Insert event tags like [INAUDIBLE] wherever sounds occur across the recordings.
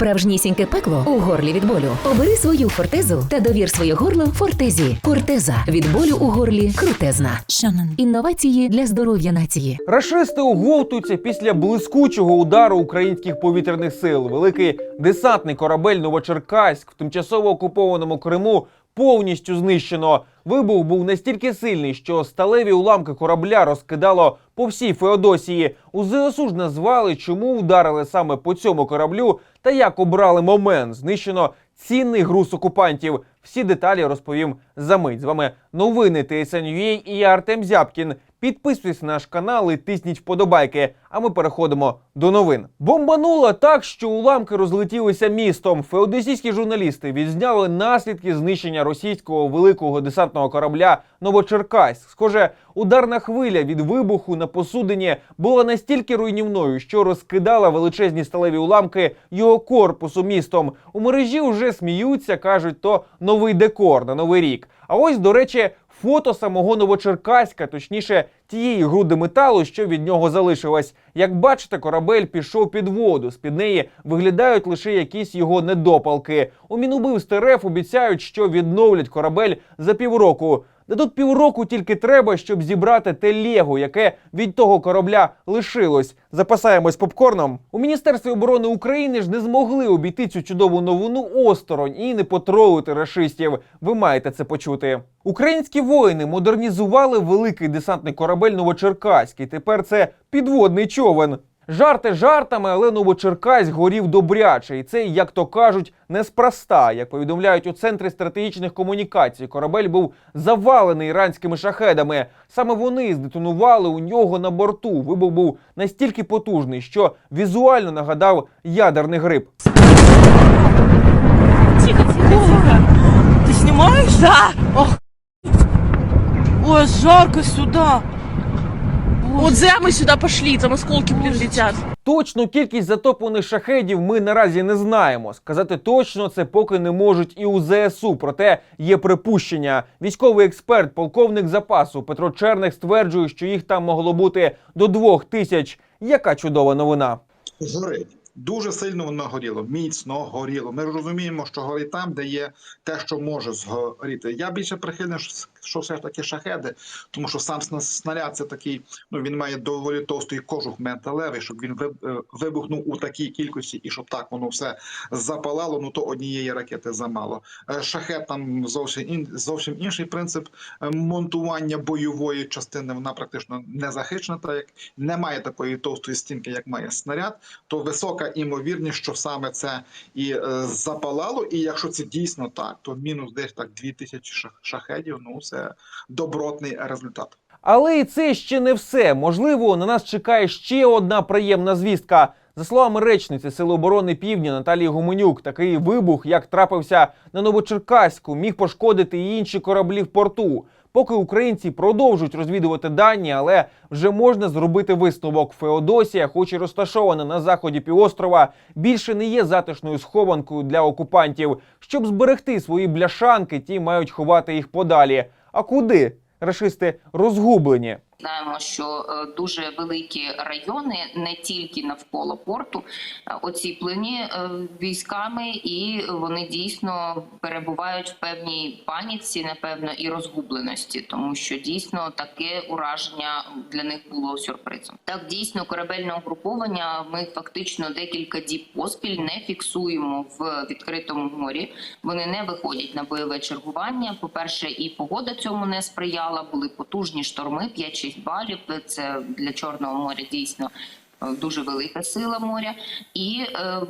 Справжнісіньке пекло у горлі від болю. Обери свою фортезу та довір своє горло фортезі. Фортеза від болю у горлі крутезна. Інновації для здоров'я нації. Рашисти оговтуються після блискучого удару українських повітряних сил. Великий десантний корабель Новочеркаськ в тимчасово окупованому Криму повністю знищено. Вибух був настільки сильний, що сталеві уламки корабля розкидало по всій Феодосії. У ЗСУ ж назвали, чому вдарили саме по цьому кораблю та як обрали момент. Знищено цінний груз окупантів. Всі деталі розповім за мить. З вами новини ТСНЮА і я Артем Зябкін. Підписуйтесь на наш канал і тисніть вподобайки. А ми переходимо до новин. Бомбануло так, що уламки розлетілися містом. Феодосійські журналісти відзняли наслідки знищення російського великого десантного корабля Новочеркаськ. Схоже, ударна хвиля від вибуху на посудині була настільки руйнівною, що розкидала величезні сталеві уламки його корпусу містом. У мережі вже сміються, кажуть, то новий декор на новий рік. А ось, до речі, фото самого Новочеркаська, точніше, тієї груди металу, що від нього залишилась. Як бачите, корабель пішов під воду. З під неї виглядають лише якісь його недопалки. У Мінубивстві РФ обіцяють, що відновлять корабель за півроку. Де тут півроку тільки треба, щоб зібрати те лего, яке від того корабля лишилось. Запасаємось попкорном. У міністерстві оборони України ж не змогли обійти цю чудову новину осторонь і не потролити рашистів. Ви маєте це почути. Українські воїни модернізували великий десантний корабель Новочеркаський. Тепер це підводний човен. Жарти жартами, але Новочеркаськ горів добряче, і це, як то кажуть, неспроста. Як повідомляють у центрі стратегічних комунікацій, корабель був завалений іранськими шахедами. Саме вони здетонували у нього на борту. Вибух був настільки потужний, що візуально нагадав ядерний гриб. Тихо, тихо, тихо. Ты снимаешь? Да. Ох. Ой, жарко сюда. Вот зря мы сюда пошли, там осколки, блін летят. Точну кількість затоплених шахедів ми наразі не знаємо. Сказати точно це поки не можуть і у ЗСУ. Проте є припущення. Військовий експерт, полковник запасу Петро Черних стверджує, що їх там могло бути до двох тисяч. Яка чудова новина. горить. Дуже сильно воно горіло, міцно горіло. Ми розуміємо, що горить там, де є те, що може згоріти. Я більше прихильний, що- все ж таки шахеди, тому що сам снаряд це такий, ну він має доволі товстий кожух металевий, щоб він е, вибухнув у такій кількості і щоб так воно все запалало. Ну то однієї ракети замало. Е, Шахет там зовсім зовсім інший принцип е, монтування бойової частини. Вона практично не захищена, так як немає такої товстої стінки, як має снаряд то висока імовірність, що саме це і е, запалало. І якщо це дійсно так, то мінус десь так 2000 шах- шахедів. Ну це добротний результат. Але і це ще не все. Можливо, на нас чекає ще одна приємна звістка. За словами речниці Сили оборони Півдня Наталії Гуменюк, такий вибух, як трапився на Новочеркаську, міг пошкодити і інші кораблі в порту. Поки українці продовжують розвідувати дані, але вже можна зробити висновок. Феодосія, хоч і розташована на заході півострова, більше не є затишною схованкою для окупантів. Щоб зберегти свої бляшанки, ті мають ховати їх подалі. А куди? Рашисти розгублені. Знаємо, що е, дуже великі райони, не тільки навколо порту, е, оціплені е, військами, і вони дійсно перебувають в певній паніці, напевно, і розгубленості, тому що дійсно таке ураження для них було сюрпризом. Так, дійсно, корабельне угруповання. Ми фактично декілька діб поспіль не фіксуємо в відкритому морі. Вони не виходять на бойове чергування. По перше, і погода цьому не сприяла. Були потужні шторми 5-6 балів. Це для чорного моря дійсно. е, Дуже велика сила моря, і е,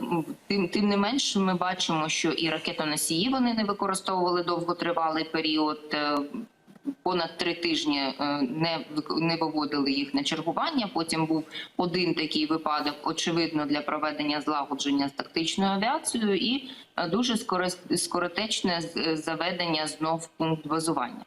тим тим не менш, ми бачимо, що і ракетоносії вони не використовували довготривалий період. е, Понад три тижні е, не не виводили їх на чергування. Потім був один такий випадок, очевидно, для проведення злагодження з тактичною авіацією, і е, дуже скоро- скоротечне заведення знов пункт базування.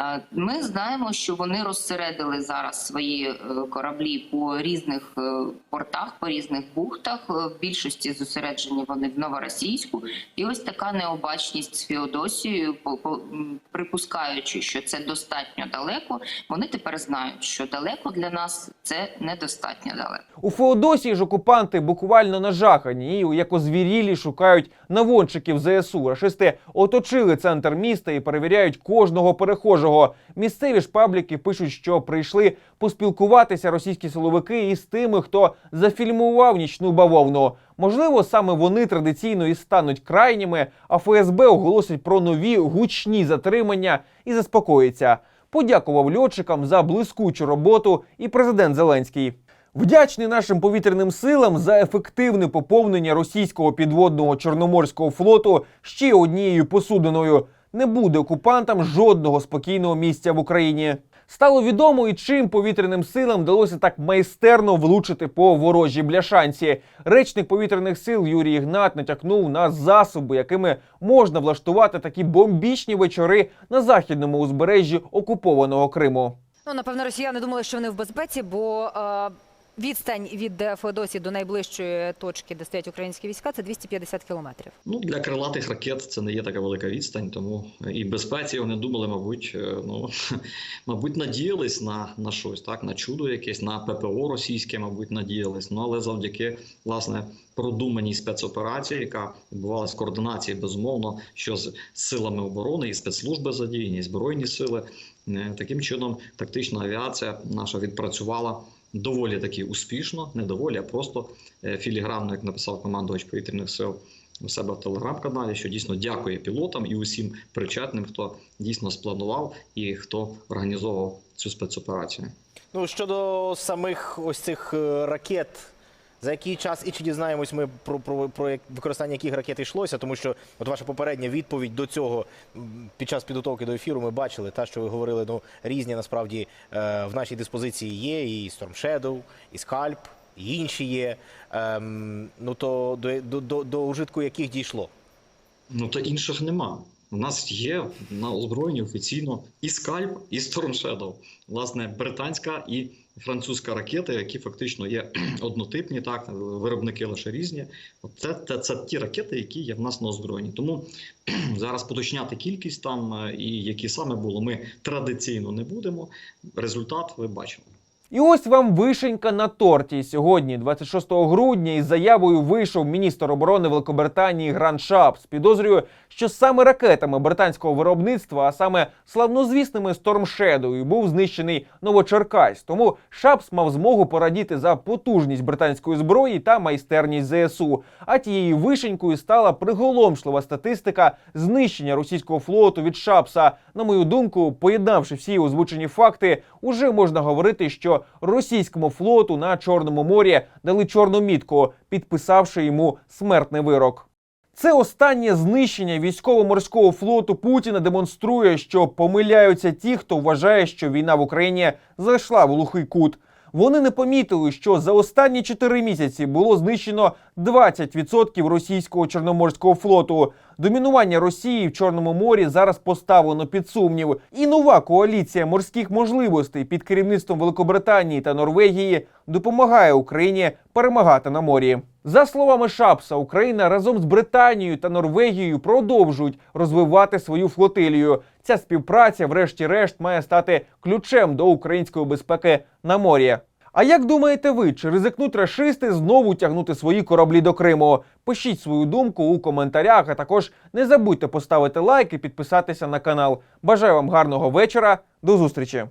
Е, Ми знаємо, що вони розсередили зараз свої е, кораблі по різних е, портах, по різних бухтах. В більшості зосереджені вони в Новоросійську. І ось така необачність з Феодосією, припускаючи, що це достатньо далеко. Вони тепер знають, що далеко для нас це недостатньо далеко. У Феодосії ж окупанти буквально нажахані і як озвірілі шукають навончиків ЗСУ. Рашисти оточили центр міста і перевіряють кожного перехожого. Місцеві ж пабліки пишуть, що прийшли поспілкуватися російські силовики із тими, хто зафільмував нічну бавовну. Можливо, саме вони традиційно і стануть крайніми, а ФСБ оголосить про нові гучні затримання і заспокоїться. Подякував льотчикам за блискучу роботу і президент Зеленський. Вдячний нашим повітряним силам за ефективне поповнення російського підводного чорноморського флоту ще однією посудиною. Не буде окупантам жодного спокійного місця в Україні. Стало відомо і чим повітряним силам вдалося так майстерно влучити по ворожій бляшанці. Речник повітряних сил Юрій Ігнат натякнув на засоби, якими можна влаштувати такі бомбічні вечори на західному узбережжі окупованого Криму. Ну, напевно, росіяни думали, що вони в безпеці, бо е, відстань від Феодосії до найближчої точки, де стоять українські війська, це 250 кілометрів. Ну, для крилатих ракет це не є така велика відстань, тому і безпеці вони думали, мабуть, е, ну, [LAUGHS] мабуть, надіялись на, на щось, так, на чудо якесь, на ППО російське, мабуть, надіялись. Ну, але завдяки, власне, продуманій спецоперації, яка відбувалася в координації, безумовно, що з силами оборони і спецслужби задіяні, і збройні сили. Е, Таким чином, тактична авіація наша відпрацювала доволі таки успішно, не доволі, а просто е, філігранно, як написав командувач повітряних сил у себе в телеграм-каналі, що дійсно дякує пілотам і усім причетним, хто дійсно спланував і хто організовував цю спецоперацію. Ну щодо самих ось цих е, ракет, за який час і чи дізнаємось ми про, про, про використання яких ракет йшлося, тому що от ваша попередня відповідь до цього під час підготовки до ефіру ми бачили, та що ви говорили, ну різні насправді е, в нашій диспозиції є і Storm Shadow, і Scalp, і інші є. Ем, ну то до, до, до, до ужитку яких дійшло? Ну та інших нема. У нас є на озброєнні офіційно і скальп, і Shadow. Власне, британська і французька ракети, які фактично є [CLEARS THROAT] однотипні, так виробники лише різні. Це, це, це ті ракети, які є в нас на озброєнні. Тому [CLEARS THROAT] зараз поточняти кількість там е, і які саме було, ми традиційно не будемо. Результат ви бачили. І ось вам вишенька на торті. Сьогодні, 26 грудня, із заявою вийшов міністр оборони Великобританії Гран Шапс. Підозрює, що саме ракетами британського виробництва, а саме славнозвісними Shadow, був знищений Новочеркась. Тому Шапс мав змогу порадіти за потужність британської зброї та майстерність ЗСУ. А тією вишенькою стала приголомшлива статистика знищення російського флоту від Шапса. На мою думку, поєднавши всі озвучені факти, уже можна говорити, російському флоту на Чорному морі дали чорну мітку, підписавши йому смертний вирок. Це останнє знищення військово-морського флоту Путіна демонструє, що помиляються ті, хто вважає, що війна в Україні зайшла в глухий кут. Вони не помітили, що за останні 4 місяці було знищено 20% російського чорноморського флоту. Домінування Росії в Чорному морі зараз поставлено під сумнів. І нова коаліція морських можливостей під керівництвом Великобританії та Норвегії допомагає Україні перемагати на морі. За словами Шапса, Україна разом з Британією та Норвегією продовжують розвивати свою флотилію. Ця співпраця, врешті-решт, має стати ключем до української безпеки на морі. А як думаєте ви, чи ризикнуть рашисти знову тягнути свої кораблі до Криму? Пишіть свою думку у коментарях, а також не забудьте поставити лайк і підписатися на канал. Бажаю вам гарного вечора. До зустрічі!